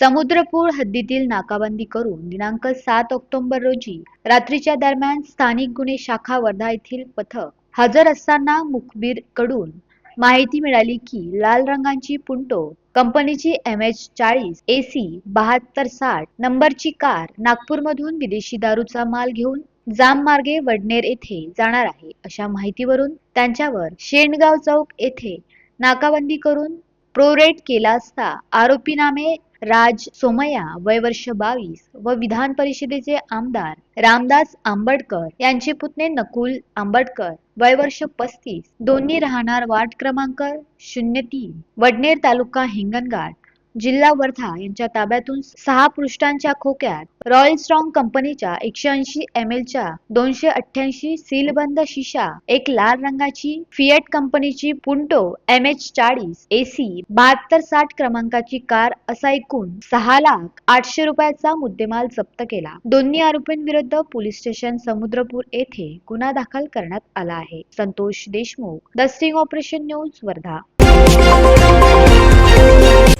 समुद्रपूर हद्दीतील नाकाबंदी करून दिनांक सात ऑक्टोबर रोजी रात्रीच्या दरम्यान स्थानिक गुन्हे शाखा वर्धा येथील पथक हजर असताना मुखबीरकडून माहिती मिळाली की लाल रंगाची पुंटो कंपनीची एम एच चाळीस ए सी बहात्तर साठ नंबरची कार नागपूरमधून विदेशी दारूचा माल घेऊन जाम मार्गे वडनेर येथे जाणार आहे. अशा माहितीवरून त्यांच्यावर शेंडगाव चौक येथे नाकाबंदी करून प्रोरेट केला असता आरोपीनामे राज सोमया वय वर्ष बावीस व विधान परिषदेचे आमदार रामदास आंबडकर यांचे पुतणे नकुल आंबडकर वय वर्ष पस्तीस दोन्ही राहणार वार्ड क्रमांक शून्य तीन वडनेर तालुका हिंगणघाट जिल्हा वर्धा यांच्या ताब्यातून सहा पृष्ठांच्या खोक्यात रॉयल स्ट्रॉंग कंपनीच्या एकशे ऐंशी एम एलच्या दोनशे अठ्ठ्याऐंशी सीलबंद शिशा एक लाल रंगाची फिएट कंपनीची पुंटो एम एच चाळीस एसी बहात्तर साठ क्रमांकाची कार असा एकूण सहा लाख आठशे रुपयाचा मुद्देमाल जप्त केला. दोन्ही आरोपींविरुद्ध पोलीस स्टेशन समुद्रपूर येथे गुन्हा दाखल करण्यात आला आहे. Santosh Deshmukh the sting operation news Wardha.